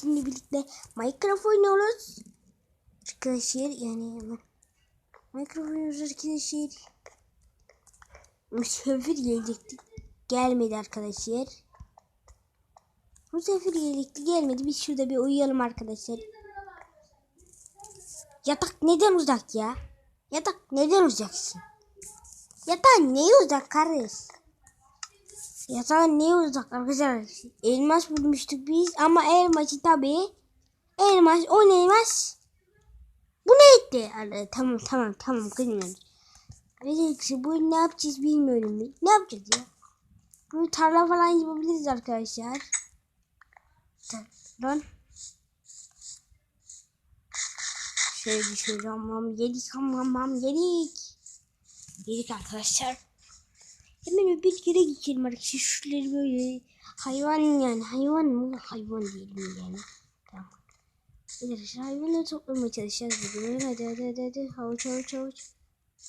Şimdi birlikte Minecraft oynuyoruz. Arkadaşlar yani Minecraft oynuyoruz arkadaşlar. Misafir gelecekti. Gelmedi arkadaşlar. Misafir gelecekti gelmedi. Biz şurada bir uyuyalım arkadaşlar. Yatak neden uzak ya? Yatak neden uzaksın? Yatağın neye uzak kardeş? Yatağın neye uzak arkadaşlar? Elmas bulmuştuk biz ama elması tabi. Elmas o ne elmas? Bu ne etti? Hani, tamam tamam tamam kızmıyorum. Arkadaşlar bu ne yapacağız bilmiyorum. Ne yapacağız ya? Bu tarla falan yapabiliriz arkadaşlar. Lan. Şöyle tamam yedik tamam yedik. Yedik arkadaşlar. Hemen bir kere geçelim arkadaşlar. Şuraları böyle hayvan yani hayvan mı? Hayvan diyelim yani. Tamam. Arkadaşlar hayvanları toplamaya çalışacağız bugün. Hadi hadi hadi hadi. Havuç havuç havuç.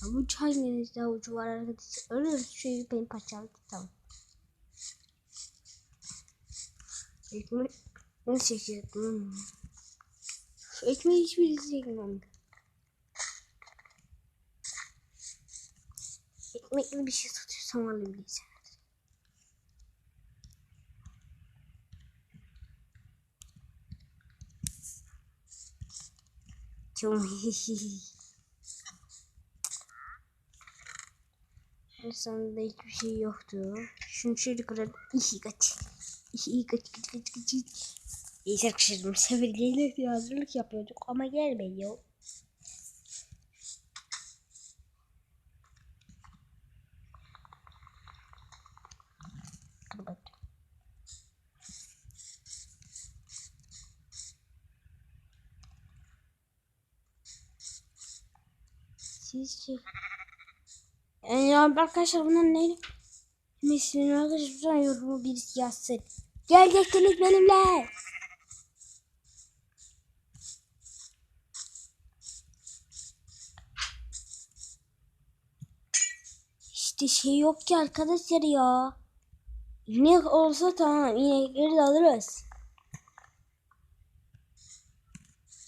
Havuç hanginizde havuç var arkadaşlar? Öyle şey benim paçam. Tamam. Ekmek ne çekecektim? Ekmeği hiçbir çekmem. Ekmekli bir şey tutuyorsam alabileceğim. Çok Sonunda hiçbir şey yoktu. Şunu şöyle kıralım. İyi kaç. İyi kaç kaç kaç kaç. İyi arkadaşlar misafirliğine bir hazırlık yapıyorduk ama gelmiyor. Sizce yani arkadaşlar bunlar ne? Mesela arkadaşlar yorumu birisi yazsın. Geleceksiniz benimle. İşte şey yok ki arkadaşlar ya. İnek olsa tamam inekleri de alırız.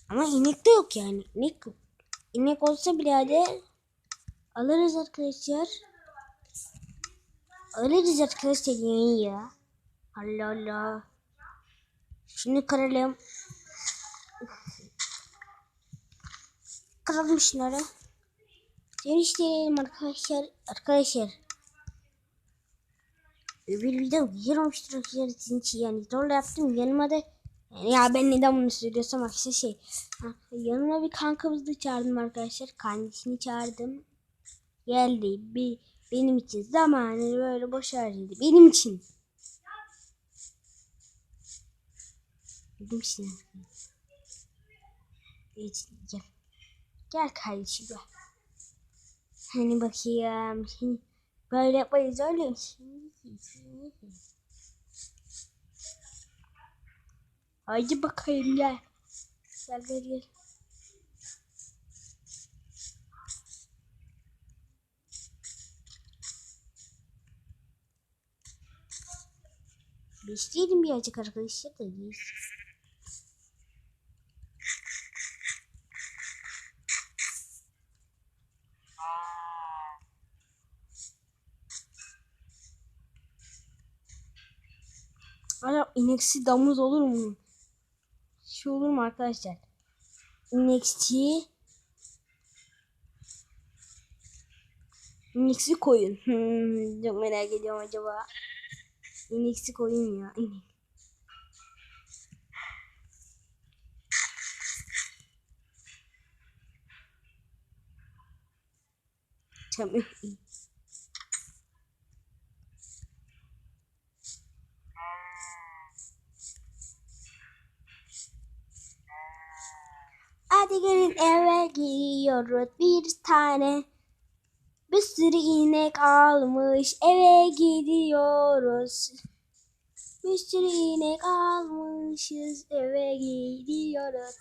Ama inek de yok yani. İnek yok. İnek olsa birader alırız arkadaşlar. Alırız arkadaşlar yani ya. Allah Allah. Şunu kıralım. Kıralım şunları. Görüşelim arkadaşlar. Arkadaşlar. Bir video girmemiştir arkadaşlar sizin için yani zorla yaptım yanıma da yani ya ben neden bunu söylüyorsam aslında şey ha, yanıma bir kankamızı da çağırdım arkadaşlar kendisini çağırdım geldi bir benim için zamanını böyle boş harcadı benim için benim için gel gel kardeşim gel hani bakayım şimdi böyle yapmayız öyle mi? Haydi bakayım gel. Gel gel gel. Beşliydim birazcık arkadaşlar da değil. Hala ineksi damız olur mu? Şey olur mu arkadaşlar? İneksi İneksi koyun. Hmm, çok merak ediyorum acaba. İneksi koyun ya. İnek. Tamam. Hadi gelin eve gidiyoruz bir tane. Bir sürü inek almış eve gidiyoruz. Bir sürü inek almışız eve gidiyoruz.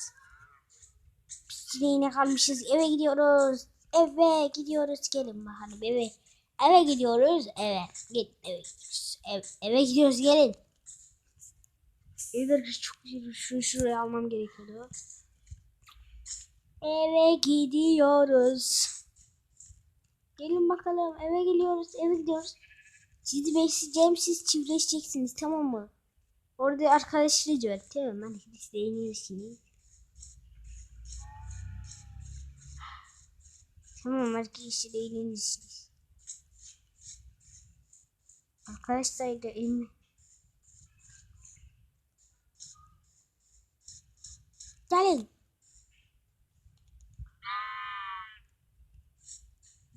Bir sürü inek almışız eve gidiyoruz. Eve gidiyoruz gelin bakalım eve. Eve gidiyoruz eve. Git eve gidiyoruz. Ev, eve gidiyoruz gelin. Evet arkadaşlar çok. Şunu şuraya almam gerekiyordu. Eve gidiyoruz. Gelin bakalım eve geliyoruz eve gidiyoruz. Sizi besleyeceğim siz çiftleşeceksiniz tamam mı? Orada arkadaşları var tamam mı? Hadi siz de iniyorsunuz. Tamam arkadaşlar eğlenirsiniz. Arkadaşlar da in. Gelin.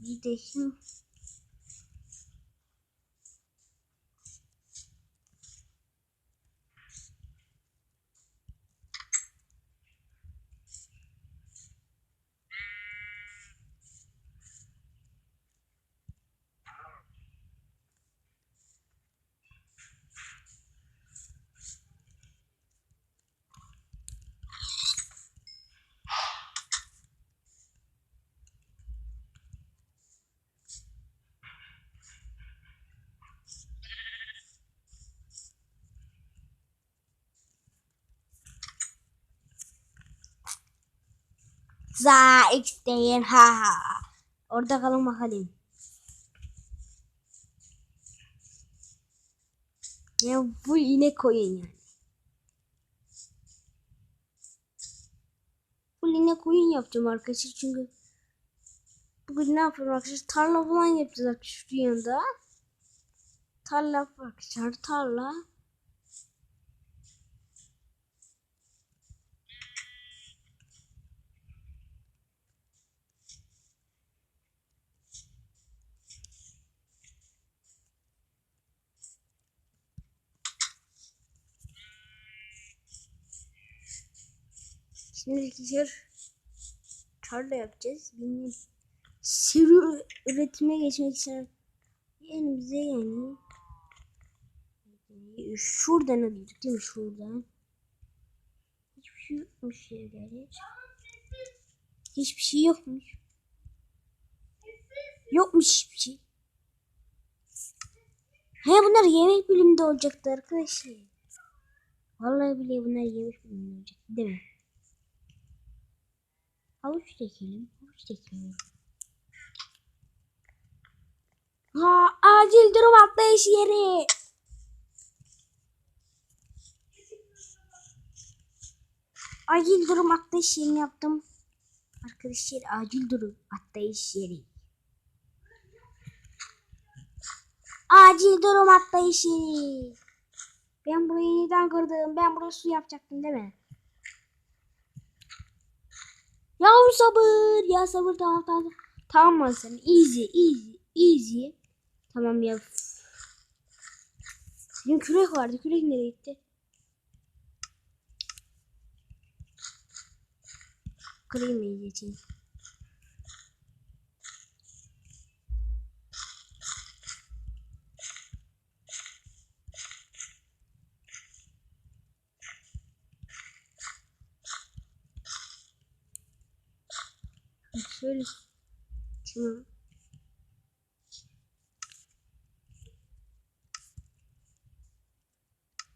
Bir de şimdi Za X'deyin ha ha. Orada kalın bakalım. Ya bu inek koyun yani. Bu inek koyun yapacağım arkadaşlar çünkü bugün ne yapıyorum arkadaşlar tarla falan yapacağız arkadaşlar yanında. Tarla arkadaşlar tarla. Şimdi arkadaşlar tarla yapacağız. Benim sürü üretime geçmek için yani bize yani şuradan alıyorduk değil mi? Şuradan. Hiçbir şey yokmuş yerlerde. Hiçbir şey yokmuş. Yokmuş hiçbir şey. He bunlar yemek bölümünde olacaktı arkadaşlar. Vallahi bile bunlar yemek bölümünde olacak değil mi? Havuç dekelim. Havuç dekelim. Ha, acil durum atlayış yeri. Acil durum atlayış yerini yaptım. Arkadaşlar acil durum atlayış yeri. Acil durum atlayış yeri. Ben burayı neden kırdım? Ben buraya su yapacaktım değil mi? Ya sabır ya sabır tamam tamam. Tamam mı sen? Easy easy easy. Tamam ya. Benim kürek vardı. Kürek nereye gitti? Kırayım iyice için. Şöyle. Tamam.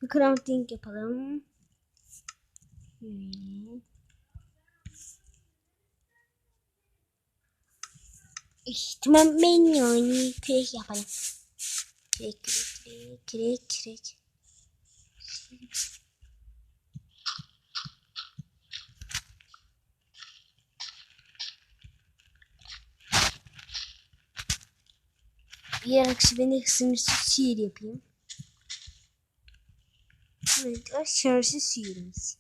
Bir crafting yapalım. Şöyle. İhtimam ben yani kürek yapalım. Kürek kürek kürek kürek. Diğer akışı ben sınırsız sihir yapayım. Sihirimiz.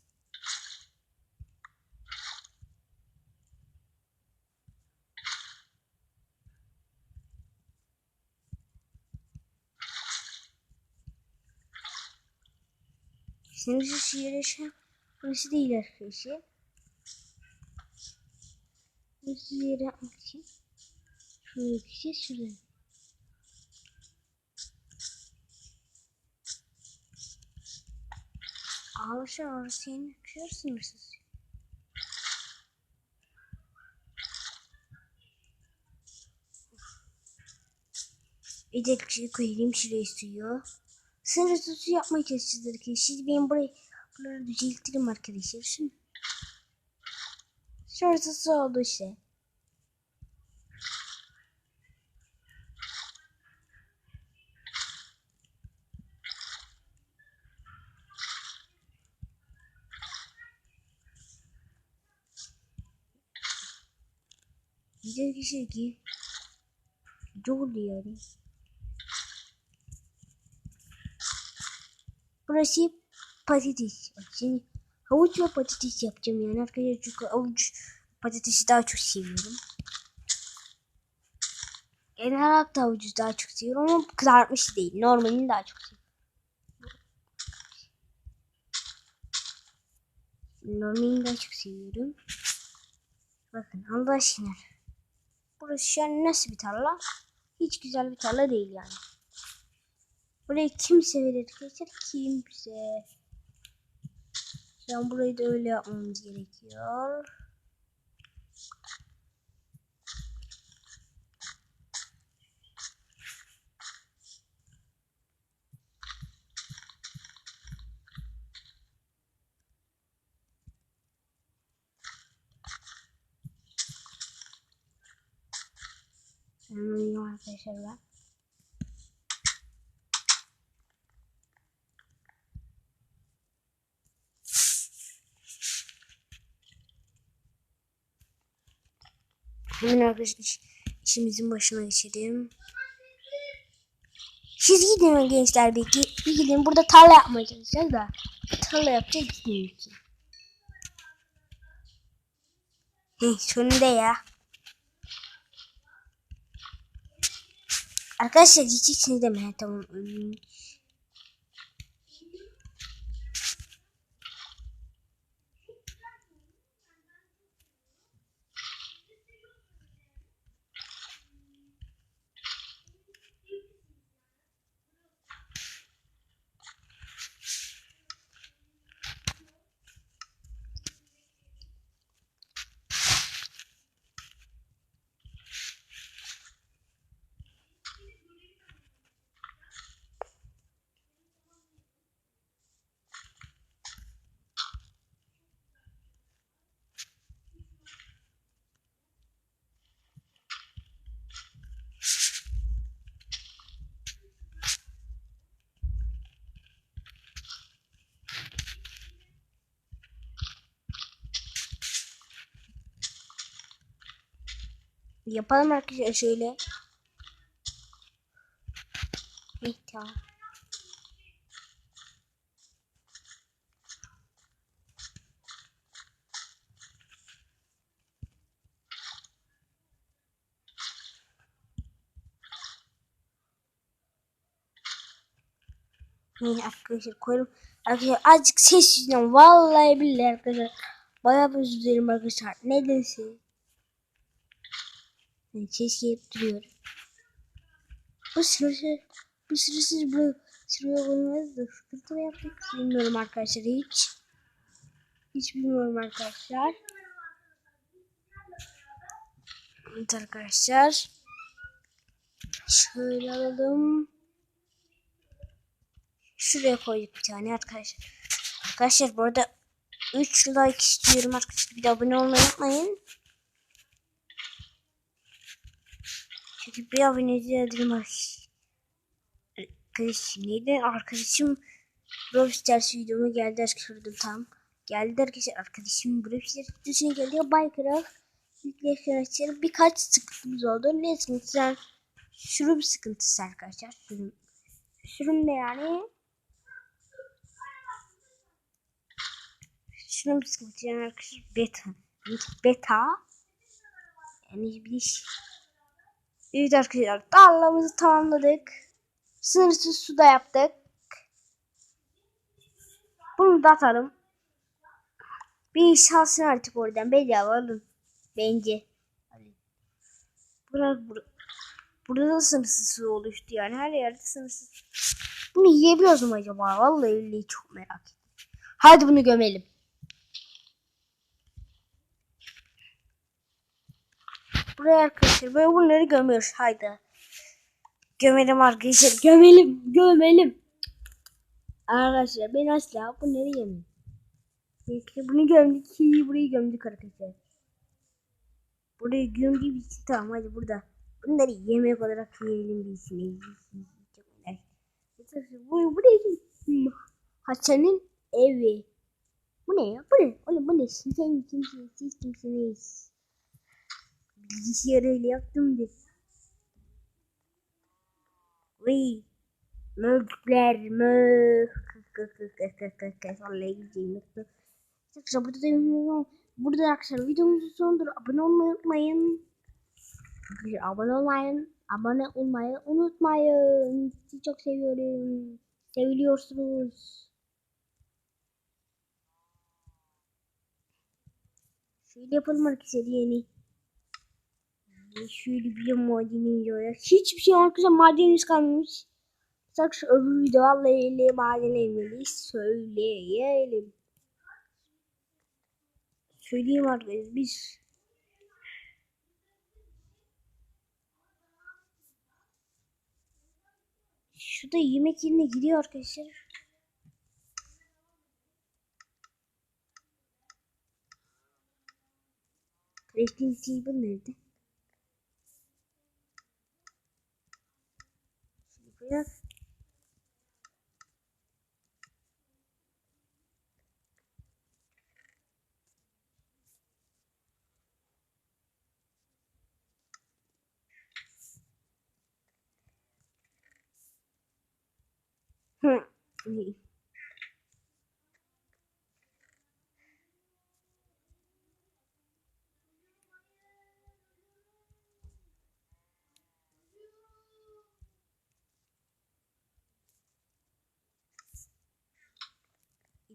Sınırsız sihir yaşam burası değil arkadaşlar. Sihir yapmak için şuraya gideceğiz şuradan. Ağlaşa ağlaşa yeni kırarsın siz. Bir de koyayım şuraya suyu. Sınırsız su yapmaya çalışacağız arkadaşlar. Benim burayı buraları düzeltirim arkadaşlar. Şimdi Sınırsız su oldu işte. Güzel kişi ki. Çok yani. Burası patates. Şimdi havuç ve patates yapacağım yani arkadaşlar çünkü havuç patatesi daha çok seviyorum. Olarak da havucu daha çok seviyorum ama kızartmış değil. Normalini daha çok seviyorum. Normalini daha çok seviyorum. Bakın Allah aşkına. Burası an nasıl bir tarla? Hiç güzel bir tarla değil yani. Burayı kimse verir arkadaşlar. Kimse. An burayı da öyle yapmamız gerekiyor. Hemen arkadaşlar ben. Hemen arkadaşlar iş- işimizin başına geçelim. Siz gidin gençler belki. Bir gidin burada tarla yapmaya çalışacağız da. Tarla yapacağız ki. Heh, sonunda ya. Arkadaşlar yiyeceksiniz deme. Ha, tamam. Yapalım arkadaşlar şöyle. Heh, tamam. Heh, arkadaşlar koyalım. Arkadaşlar azıcık ses yüzünden vallahi billahi arkadaşlar. Bayağı özür dilerim arkadaşlar. Nedense. Yani gelip duruyor. Bu sırası bu sırasız bu sıraya koymaz da sıkıntı mı yaptık bilmiyorum arkadaşlar hiç. Hiç bilmiyorum arkadaşlar. Evet arkadaşlar. Şöyle alalım. Şuraya koyduk bir tane arkadaşlar. Arkadaşlar bu arada 3 like istiyorum arkadaşlar. Bir de abone olmayı unutmayın. Çünkü bir abone edelim arkadaşlar. Neydi? Arkadaşım Brawl Stars videomu geldi arkadaşlar tam. Geldi arkadaşlar arkadaşım Brawl videosuna geldi. Minecraft arkadaşlar birkaç sıkıntımız oldu. Ne sıkıntısı? Şurum sıkıntısı arkadaşlar. Şurum. Şurum ne yani? Şurum sıkıntısı yani arkadaşlar beta. Beta. Yani bir iş. Evet arkadaşlar tarlamızı tamamladık. Sınırsız su da yaptık. Bunu da atalım. Bir iş alsın artık oradan bedava alın. Bence. Burada, burada, burada da sınırsız su oluştu yani her yerde sınırsız. Bunu yiyebiliyoruz mu acaba? Vallahi çok merak ettim. Hadi bunu gömelim. Buraya arkadaşlar böyle bunları gömüyoruz. Haydi. Gömelim arkadaşlar. Gömelim. Gömelim. Arkadaşlar ben asla bunları yemem. Neyse bunu gömdük ki burayı gömdük arkadaşlar. Burayı gömdüğümüz için tamam hadi burada. Bunları yemek olarak yiyelim bilsin. Bu buraya gittim. Hasan'ın evi. Bu ne ya? Bu ne? Oğlum bu ne? Sen kimsiniz? Siz kimsiniz? Bilgisayarı öyle yaptım diye. Vay. Mörkler mörk. Vallahi gideceğim. Arkadaşlar burada da burada arkadaşlar videomuzun sonunda abone olmayı unutmayın. Abone olmayın. Abone olmayı unutmayın. Sizi çok seviyorum. Seviliyorsunuz. Şöyle yapalım arkadaşlar yeni. Şöyle bir madenimiz var. Hiçbir şey arkadaşlar madenimiz kalmamış. Sak şu öbür videolarla ilgili madenlerimizi söyleyelim. Söyleyeyim arkadaşlar biz Şurada yemek yerine gidiyor arkadaşlar. Crafting table nerede? Şimdi biraz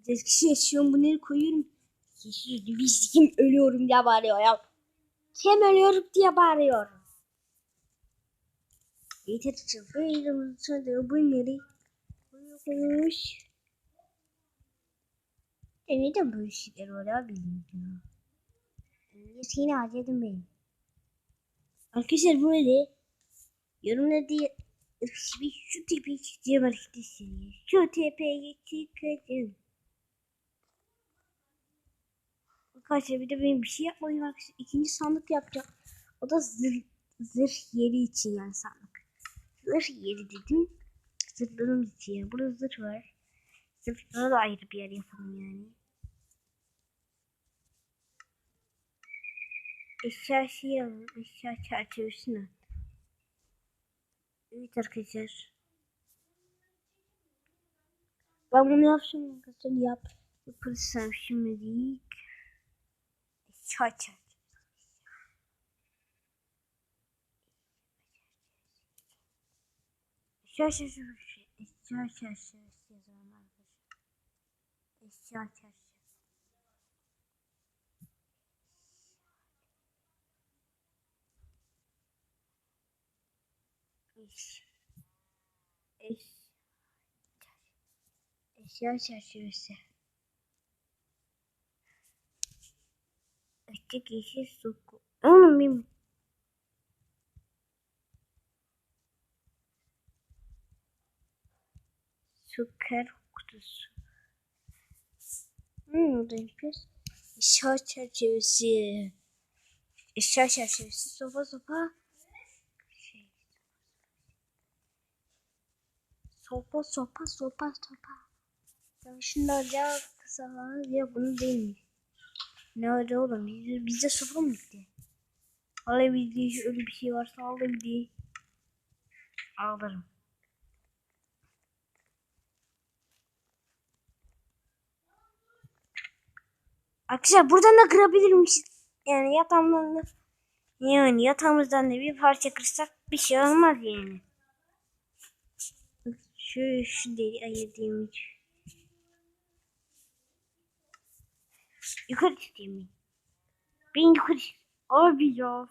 Kişi yaşıyorum bunları koyuyorum. Kişi biz kim ölüyorum diye bağırıyor ya. Kim ölüyorum diye bağırıyor. Yeter çıkıyorum sonra bunları koymuş. E neden böyle şeyler abi bilmiyorum. Seni harcadım ben. Arkadaşlar böyle yorumlarda bir şu tepeye çıkacağım arkadaşlar. Şu tepeye çıkacağım. Arkadaşlar bir de benim bir şey yapmalıyım arkadaşlar. İkinci sandık yapacağım. O da zırh, zırh yeri için yani sandık. Zırh yeri dedim. Zırhlarımız için yani. Burada zırh var. Zırhlara da ayrı bir yer yapalım yani. Eşya şey alalım. Eşya çerçevesine. Evet arkadaşlar. Ben bunu yapsam arkadaşlar yap. Yaparsam şimdilik. Eşya çerçevesi. Eşya çerçevesi. Eşya çerçevesi yazalım arkadaşlar. Eşya çerçevesi. Eş. Eş. Eşya çerçevesi. Açık yeşil su. Onun bir Süper kutusu. Hmm, o da yapıyoruz. Eşya çerçevesi. Eşya çerçevesi. Sopa sopa. Şey. Sopa sopa sopa sopa. Ya şunlar ya kısalar ya bunu değil mi? Ne öyle oğlum? Bizde, bizde sopa mı gitti? Alabildiği öyle bir şey varsa alabildiği alırım. Arkadaşlar buradan da kırabilirmiş. Yani yatağımdan da yani yatağımızdan da bir parça kırsak bir şey olmaz yani. Şu şu deli ayırdığım için. Yukarı çıkayım ben. Yukarı Abi ya.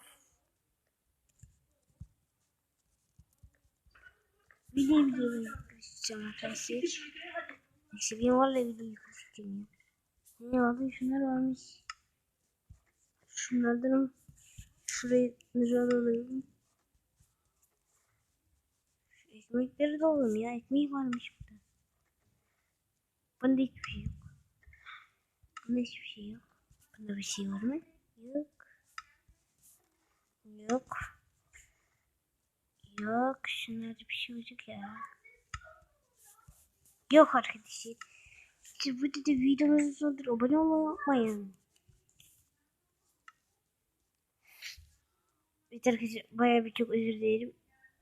Bileyim bileyim yukarı arkadaşlar. Neyse ben vallahi bileyim yukarı çıkacağım. Ne abi şunlar varmış. Şunlardan şurayı nıcal alayım. Şu ekmekleri de alalım ya. Ekmeği varmış burada. Bunda hiçbir şey yok. Bunda hiçbir şey yok. Bunda bir şey var mı? Yok. Yok. Yok. Şunlarda bir şey olacak ya. Yok arkadaşlar. İşte burada da videomuzun sonunda abone olmayı unutmayın. Evet arkadaşlar bayağı bir çok özür dilerim.